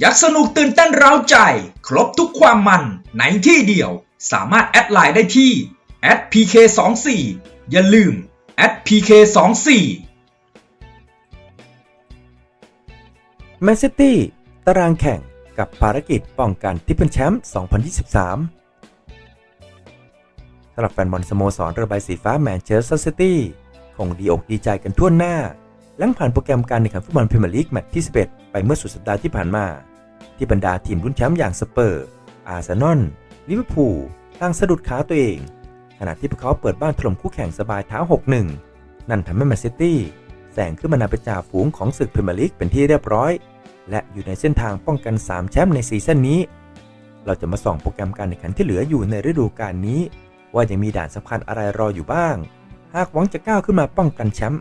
อยากสนุกตื่นเต้นเร้าใจ ครบทุกความมันในที่เดียว สามารถแอดไลน์ได้ที่ @pk24 อย่าลืม @pk24 แมนซิตี้ตารางแข่งกับภารกิจป้องกันที่เป็นแชมป์ 2023 สำหรับแฟนบอลสโมสรเระบายสีฟ้าแมนเชสเตอร์ซิตี้คงดีอกดีใจกันทั่วหน้า หลังผ่านโปรแกรมการแข่งขันฟุตบอลพรีเมียร์ลีกแมตช์ที่ 11 ไปเมื่อสุดสัปดาห์ที่ผ่านมา ที่บรรดาทีมรุ่นแชมป์อย่างสเปอร์ อาร์เซนอล ลิเวอร์พูลต่างสะดุดขาตัวเอง ขณะที่พวกเขาเปิดบ้านถล่มคู่แข่งสบายเท้า 6-1 นั่นทำให้แมนซิตี้แซงขึ้นมานำเป็นจ่าฝูงของศึกพรีเมียร์ลีกเป็นที่เรียบร้อย และอยู่ในเส้นทางป้องกัน 3 แชมป์ในซีซั่นนี้ เราจะมาส่องโปรแกรมการแข่งขันที่เหลืออยู่ในฤดูกาลนี้ ว่ายังมีด่านสำคัญอะไรรออยู่บ้าง หากหวังจะก้าวขึ้นมาป้องกันแชมป์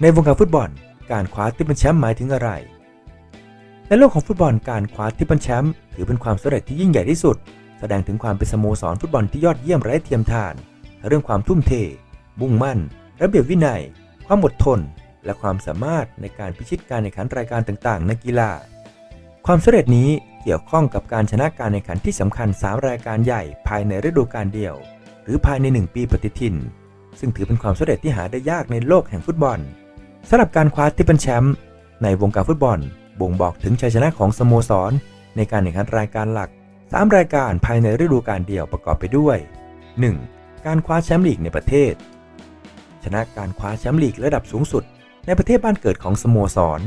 ในวงการฟุตบอล การคว้าทิปเปิลแชมป์หมายถึงอะไร ในโลกของฟุตบอลการคว้าทิปเปิลแชมป์ถือเป็นความสำเร็จที่ยิ่งใหญ่ที่สุด แสดงถึงความเป็นสโมสรฟุตบอลที่ยอดเยี่ยมไร้เทียมทาน เรื่องความทุ่มเท มุ่งมั่น ระเบียบวินัย ความอดทน และความสามารถในการพิชิตการแข่งขันรายการต่างๆในกีฬา ความสำเร็จนี้เกี่ยวข้องกับการชนะการแข่งขันที่สำคัญ 3 รายการใหญ่ภายในฤดูกาลเดียว หรือภายใน 1 ปีปฏิทิน ซึ่งถือเป็นความสำเร็จที่หาได้ยากในโลกแห่งฟุตบอลสำหรับการคว้าที่เป็นแชมป์ในวงการฟุตบอล บ่งบอกถึงชัยชนะของสโมสร ในการแข่งขันรายการหลัก 3 รายการภายในฤดูกาลเดียวประกอบไปด้วย 1. การคว้าแชมป์ลีกในประเทศ ชนะการคว้าแชมป์ลีกระดับสูงสุด ในประเทศบ้านเกิดของสโมสร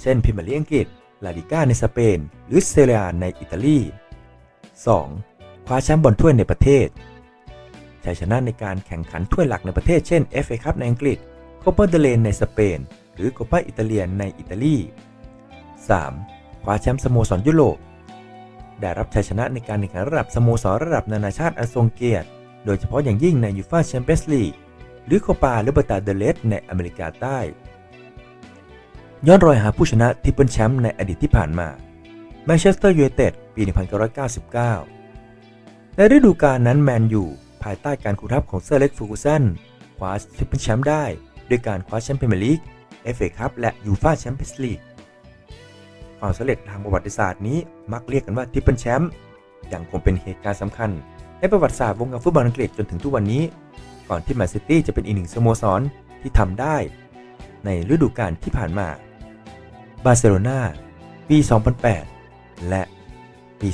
เช่นพรีเมียร์ลีอังกฤษ ลาลิก้าในสเปน หรือเซเรียในอิตาลี 2. คว้าแชมป์บอลถ้วยในประเทศชัยชนะในการแข่งขันถ้วยหลักในประเทศเช่น FA คัพในอังกฤษโคปาเดเลนในสเปน หรือโคปาอิตาเลียนในอิตาลี 3. คว้าแชมป์สโมสรยุโรป ได้รับชัยชนะในการแข่งขันระดับสโมสรระดับนานาชาติอันทรงเกียรติ โดยเฉพาะอย่างยิ่งในยูฟาแชมเปี้ยนส์ลีกหรือโคปาลิเบอร์ตาเดเลสในอเมริกาใต้ ย้อนรอยหาผู้ชนะทริปเปิลแชมป์ในอดีตที่ผ่านมาแมนเชสเตอร์ยูไนเต็ดปี 1999 ในฤดูกาลนั้นแมนยูภายใต้การคุมทัพของเซอร์เล็กฟูกูสันคว้าทริปเปิลแชมป์ได้ด้วยการคว้าแชมป์พรีเมียร์ลีกเอฟเอคัพและยูฟาแชมเปี้ยนส์ลีก ความสำเร็จทางประวัติศาสตร์นี้มักเรียกกันว่าทริปเปิลแชมป์อยังคงเป็นเหตุการณ์สำคัญ ในประวัติศาสตร์วงการฟุตบอลอังกฤษจนถึงทุกวันนี้ ก่อนที่แมนซิตี้จะเป็นอีกหนึ่งสโมสรที่ทำได้ ในฤดูกาลที่ผ่านมา บาร์เซโลนาปี 2008 และปี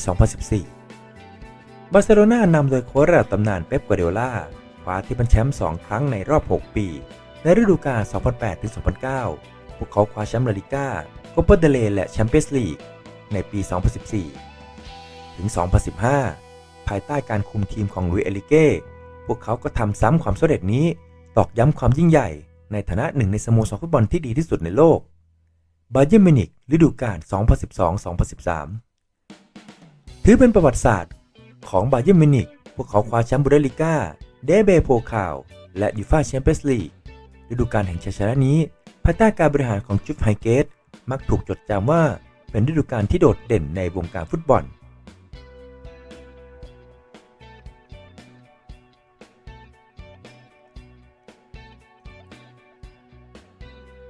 2014 บาร์เซโลนานำโดยโค้ชระดับตำนานเป๊ปกัวเดโอล่าคว้าที่เป็นแชมป์2ครั้งในรอบ 6 ปี ในฤดูกาล 2008-2009 พวกเขาคว้าแชมป์ลาลิก้า โคปาเดเลและแชมเปี้ยนส์ลีกในปี 2014 ถึง 2015 ภายใต้การคุมทีมของลุยเอลิเก้ พวกเขาก็ทำซ้ำความสำเร็จนี้ ตอกย้ำความยิ่งใหญ่ ในฐานะหนึ่งในสโมสรฟุตบอลที่ดีที่สุดในโลก บาเยิร์นมิวนิกฤดูกาล 2012-2013 ถือเป็นประวัติศาสตร์ของบาเยิร์นมิวนิกพวกเขาคว้าแชมป์บูเดลิก้า เดเบโพคาว และยูฟาแชมเปี้ยนส์ลีกฤดูกาลแห่งชัยชนะนี้ ภายใต้การบริหารของจุฟไฮเกต มักถูกจดจำว่าเป็นฤดูกาลที่โดดเด่นในวงการฟุตบอล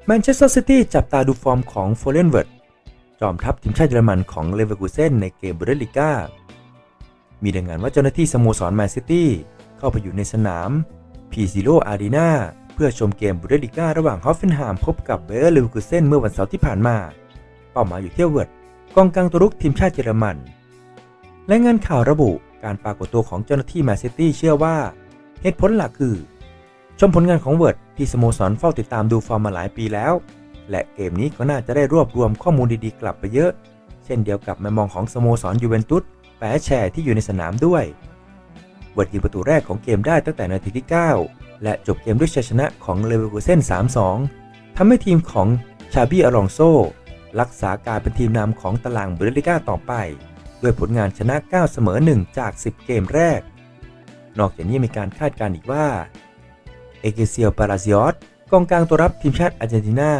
แมนเชสเตอร์ซิตี้จับตาดูฟอร์มของโฟเลนเวิร์ดจอมทัพทีมชาติเยอรมันของเลเวอร์คูเซนในเกมบูเดลิก้า มีรายงานว่าเจ้าหน้าที่สโมสรแมนซิตี้เข้าไปอยู่ในสนามพีซิโ o อารีนา เพื่อชมเกมบูเดลิก้าระหว่างฮอฟเฟนไฮม์พบกับเบอร์ลเวคูเซนเมื่อวันเสาร์ที่ผ่านมา เป้าหมายอยู่ที่เวิร์ดกองกลางตัวรุกทีมชาติเยอรมัน และงานข่าวระบุการปรากฏตัวของเจ้าหน้าที่แมนซิตี้เชื่อว่าเหตุผลหลักคือ ชมผลงานของเวิร์ดที่สโมสรเฝ้าติดตามดูฟอร์มมาหลายปีแล้ว และเกมนี้ก็น่าจะได้รวบรวมข้อมูลดีๆกลับไปเยอะ เช่นเดียวกับแมมองของสโมสรยูเวนตุสแปะแชร์ที่อยู่ในสนามด้วยเวิร์ดยิงประตูแรกของเกมได้ตั้งแต่นาทีที่ 9 และจบเกมด้วยชัยชนะของเลเวอร์คูเซน3-2 ทำให้ทีมของชาบีอารองโซ รักษาการเป็นทีมนำของตารางบูเดลิก้าต่อไป ด้วยผลงานชนะ 9 เสมอ 1 จาก 10 เกมแรก นอกจากนี้มีการคาดการณ์อีกว่า เอเกเซียปาราซิออสกองกลางตัวรับทีมชาติอาร์เจนตินา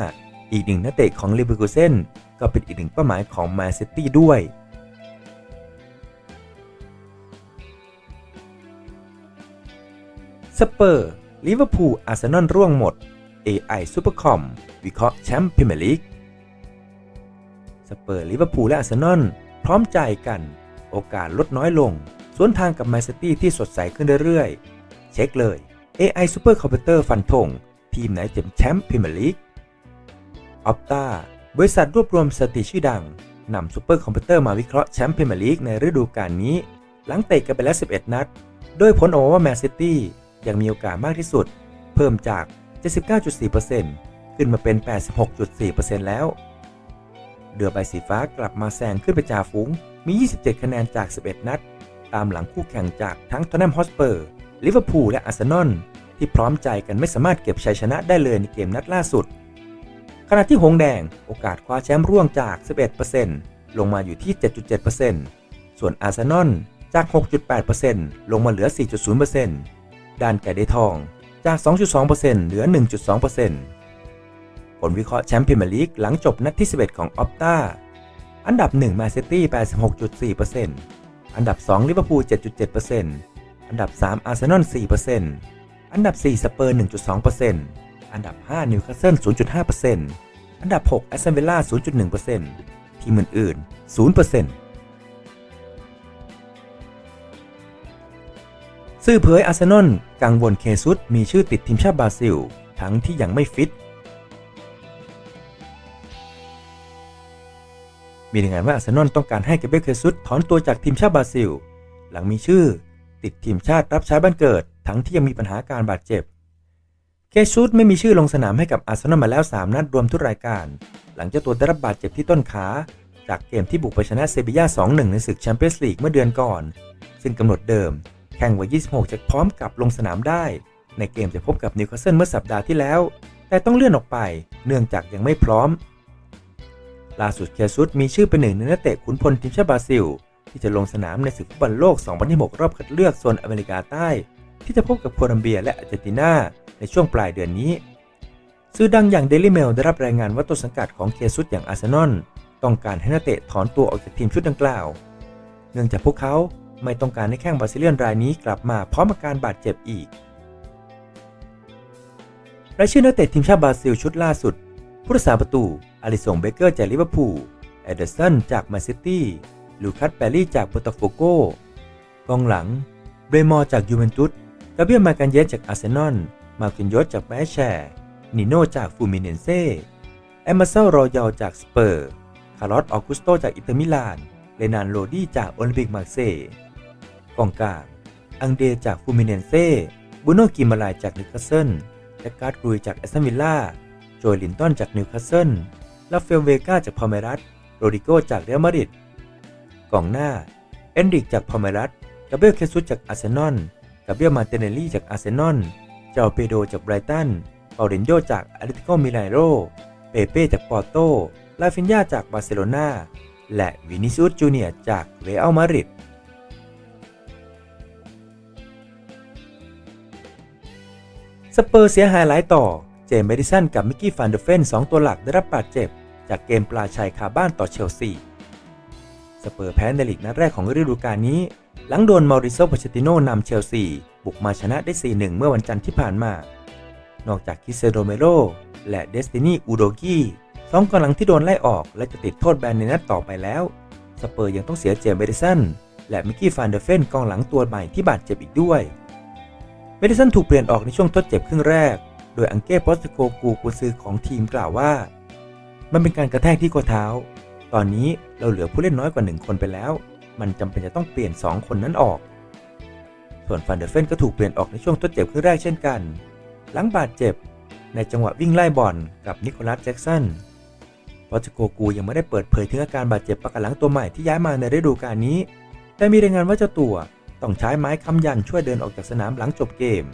อีกหนึ่งนักเตะของเลเวอร์พูเซนก็เป็นอีกหนึ่งเป้าหมายของแมนซิตี้ด้วยสเปอร์ ลิเวอร์พูลอาร์เซนอลร่วงหมด AI Supercom วิเคราะห์แชมป์พรีเมียร์ลีกสเปอร์ลิเวอร์พูลและอาร์เซนอลพร้อมใจกัน โอกาสลดน้อยลง สวนทางกับแมนซิตี้ที่สดใสขึ้นเรื่อยๆ เช็คเลย AI Super Computer ฟันธงทีมไหนจะเป็นแชมป์พรีเมียร์ลีกออปตาบริษัทรวบรวมสถิติชื่อดังนำซูเปอร์คอมพิวเตอร์มาวิเคราะห์แชมป์พรีเมียร์ลีกในฤดูกาลนี้ หลังเตะกันไปแล้ว 11 นัด โดยผลออกมาว่าแมนซิตี้ ยังมีโอกาสมากที่สุด เพิ่มจาก 79.4%ขึ้นมาเป็น 86.4%แล้ว เดือใบสีฟ้ากลับมาแซงขึ้นไปจ่าฝูง มี 27 คะแนนจาก 11 นัด ตามหลังคู่แข่งจากทั้งทอนแนมฮอสเปอร์ลิเวอร์พูลและอาร์เซนอลที่พร้อมใจกันไม่สามารถเก็บชัยชนะได้เลยในเกมนัดล่าสุด ขณะที่หงแดงโอกาสคว้าแชมป์ร่วงจาก 11%ลงมาอยู่ที่ 7.7%ส่วนอาร์เซนอลจาก 6.8%ลงมาเหลือ 4.0% ด้านไก่ได้ทองจาก 2.2%เหลือ 1.2%ผลวิเคราะห์แชมป์พรีเมียร์ลีกหลังจบนัดที่ 11 ของออปตาอันดับ1แมนซิตี้ 86.4%อันดับ 2 ลิเวอร์พูล 7.7%อันดับ 3 อาร์เซนอล 4%อันดับ 4 สเปอร์ 1.2%อันดับ 5 นิวคาสเซิล 0.5%อันดับ 6 แอสตันวิลล่า 0.1%ทีมอื่นๆ 0% สื่อเผยอาร์เซนอลกังวลเคซุสมีชื่อติดทีมชาติบราซิล ทั้งที่ยังไม่ฟิต มีรายงานว่าอาร์เซนอลต้องการให้เกเบรเคซุสถอนตัวจากทีมชาติบราซิล หลังมีชื่อติดทีมชาติรับใช้บ้านเกิด ทั้งที่ยังมีปัญหาการบาดเจ็บ เคซุสไม่มีชื่อลงสนามให้กับอาร์เซนอลมาแล้ว 3 นัดรวมทุกรายการ หลังเจ้าตัวได้รับบาดเจ็บที่ต้นขา จากเกมที่บุกไปชนะเซบีย่า2-1 ในศึกแชมเปี้ยนส์ลีกเมื่อเดือนก่อน ซึ่งกำหนดเดิม แข่งวัย 26 จะพร้อมกลับลงสนามได้ ในเกมจะพบกับนิวคาสเซิลเมื่อสัปดาห์ที่แล้ว แต่ต้องเลื่อนออกไป เนื่องจากยังไม่พร้อม ล่าสุดเคซุสมีชื่อเป็นหนึ่งในนักเตะขุนพลทีมชาติบราซิล ที่จะลงสนามในศึกฟุตบอลโลก 2026 รอบคัดเลือกโซนอเมริกาใต้ ที่จะพบกับโคลัมเบียและอาร์เจนตินาในช่วงปลายเดือนนี้สื่อดังอย่าง Daily Mail ได้รับรายงานว่าต้นสังกัดของเคซุสอย่างอาร์เซนอลต้องการให้นักเตะถอนตัวออกจากทีมชุดดังกล่าว เนื่องจากพวกเขา ไม่ต้องการให้แข้งบราซิเลียนรายนี้กลับมาพร้อมอาการบาดเจ็บอีกรายชื่อนักเตะทีมชาติบราซิลชุดล่าสุด ผู้รักษาประตู อาริสงเบเกอร์จากลิเวอร์พูล เอเดอร์สันจากแมนซิตี้ ลูคัสแปรี่จากโปรโตโฟโก กองหลัง เบรมอร์จากยูเวนตุส กาเบียมากันเยสจากอาร์เซนอล มาร์กินยสจากแมชแชร์ นิโนจากฟูมิเนนเซ่แอมมาเซลรอยาลจากสเปอร์ คาร์ลอสออกุสโตจากอิตอร์มิลาน เลนานโรดี้จากโอลิมปิกมาร์เซย์ กองกลางอังเดจากฟูมิเนนเซ่บูโนกิมาลายจากนิวคาสเซิลและการ์ดกรุยจากแอสตันวิลล่าโจยลินตันจากนิวคาสเซิลลาเฟลเวกาจากพอเมรัสโรดิโกจากเรอัลมาดริดกองหน้าเอนริกจากพอเมรัสกาเบรียลเคซุสจากอาร์เซนอลกาเบรียลมาเตเนลลี่จากอาร์เซนอลเจาเปโดจากไบรตันเปาเดนโยจากอาริติโกมิลานโรเปเป้จากปอร์โตลาฟินยาจากบาร์เซโลนาและวินิซิอุสจูเนียจากเรอัลมาดริด สเปอร์เสียหายหลายต่อ เจมส์เมดิสันกับมิกกี้ฟันเดอร์เฟนสองตัวหลักได้รับบาดเจ็บ จากเกมปลาชัยคาบ้านต่อเชลซีสเปอร์แพ้ในลีกนัดแรกของฤดูกาลนี้ หลังโดนมาริโซป c ชติโนนำเชลซี บุกมาชนะได้ 4-1 เมื่อวันจันทร์ที่ผ่านมา นอกจากคิเซโดเมโรและเดสตินีอูโดกีสองกำลังที่โดนไล่ออกและจะติดโทษแบนในนัดต่อไปแล้ว สเปอร์ยังต้องเสียเจมส์เมดิสันและมิกกี้ฟันเดอร์เฟนกองหลังตัวใหม่ที่บาดเจ็บอีกด้วย เมดิสันถูกเปลี่ยนออกในช่วงทดเจ็บครึ่งแรก โดยอังเก้โปสโกกูกุซือของทีมกล่าวว่า มันเป็นการกระแทกที่ข้อเท้า ตอนนี้เราเหลือผู้เล่นน้อยกว่าหนึ่งคนไปแล้ว มันจำเป็นจะต้องเปลี่ยน 2 คนนั้นออก ส่วนฟันเดอร์เฟนก็ถูกเปลี่ยนออกในช่วงทดเจ็บครึ่งแรกเช่นกัน หลังบาดเจ็บ ในจังหวะวิ่งไล่บอลกับนิโคลัสแจ็กสันโปสโกกูยังไม่ได้เปิดเผยถึงอาการบาดเจ็บปากหลังตัวใหม่ที่ย้ายมาในฤดูกาลนี้ แต่มีรายงานว่าเจ้าตัว ต้องใช้ไม้ค้ำยันช่วยเดินออกจากสนามหลังจบเกม